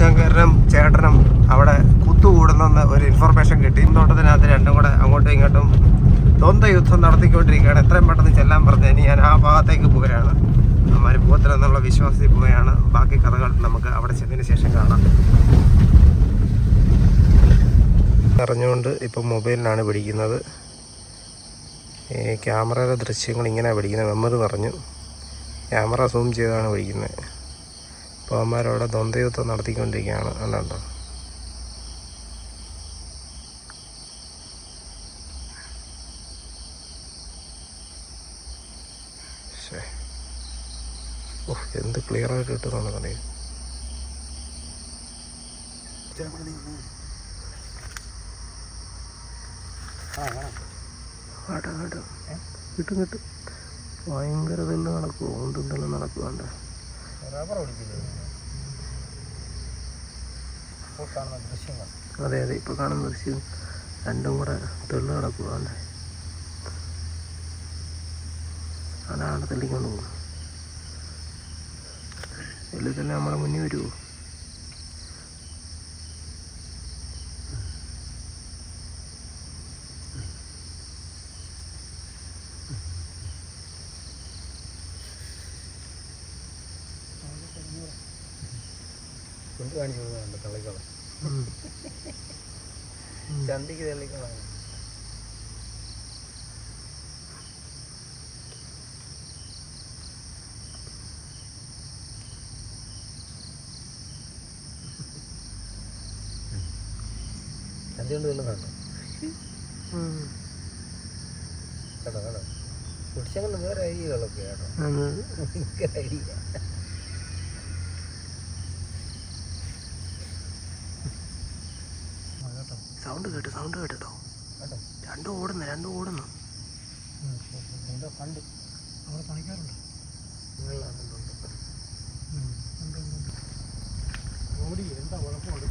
ശിവശങ്കരനും ചേട്ടനും അവിടെ കുത്തുകൂടുന്നെന്ന് ഒരു ഇൻഫർമേഷൻ കിട്ടി. തോട്ടത്തിനകത്ത് രണ്ടും കൂടെ അങ്ങോട്ടും ഇങ്ങോട്ടും ദ്വന്ദ്വ യുദ്ധം നടത്തിക്കൊണ്ടിരിക്കുകയാണ്. എത്രയും പെട്ടെന്ന് ചെല്ലാൻ പറഞ്ഞു ഇനി ഞാൻ ആ ഭാഗത്തേക്ക് പോവുകയാണ്. അമ്മാര് പോകത്തില്ലെന്നുള്ള വിശ്വാസത്തിൽ പോവുകയാണ്. ബാക്കി കഥകൾ നമുക്ക് അവിടെ ചെന്നതിന് ശേഷം കാണാം. അറിഞ്ഞുകൊണ്ട് ഇപ്പം മൊബൈലിലാണ് പിടിക്കുന്നത്. ഈ ക്യാമറയുടെ ദൃശ്യങ്ങൾ ഇങ്ങനെ പിടിക്കുന്നത്. മെമ്മറി പറഞ്ഞു. ക്യാമറ സൂം ചെയ്താണ് പിടിക്കുന്നത്. അപ്പോൾ ദ്വന്ദ്വയുദ്ധം നടത്തിക്കൊണ്ടിരിക്കുകയാണ്. അല്ലാണ്ടോ? എന്ത് ക്ലിയർ ആയിട്ട് കിട്ടുന്നു അറിയാം കേട്ടോ കേട്ടോ. ഭയങ്കര ഇതെല്ലാം നടക്കുമോ ഒന്നും തന്നെ നടക്കുവാണ്ട് അതെ അതെ ഇപ്പോൾ കാണുന്ന ദൃശ്യം രണ്ടും കൂടെ തെള്ളു നടക്കുവാണ്ട് അതാണ് തെള്ളിക്കൊണ്ട് പോകുന്നത് എല്ലാം തന്നെ നമ്മളെ മുന്നിൽ വരുമോ കൊണ്ട് കാണിക്കുന്നത് വേണ്ട തള്ളിക്കോളാം ചന്തിക്ക് ചന്തി കൊണ്ട് തള്ളുന്നുണ്ടോ കേട്ടോ കേട്ടോ കുടിച്ചങ്ങനെ വേറെ അരികളൊക്കെ കേട്ടോ ഭയങ്കര ഐഡിയ കേട്ടോ സൗണ്ട് കേട്ടു സൗണ്ട് കേട്ടോ. രണ്ടും ഓടുന്നു രണ്ടും ഓടുന്നു. അവിടെ പണിക്കാറുണ്ട് ഓടി എന്താ കുഴപ്പമുണ്ട്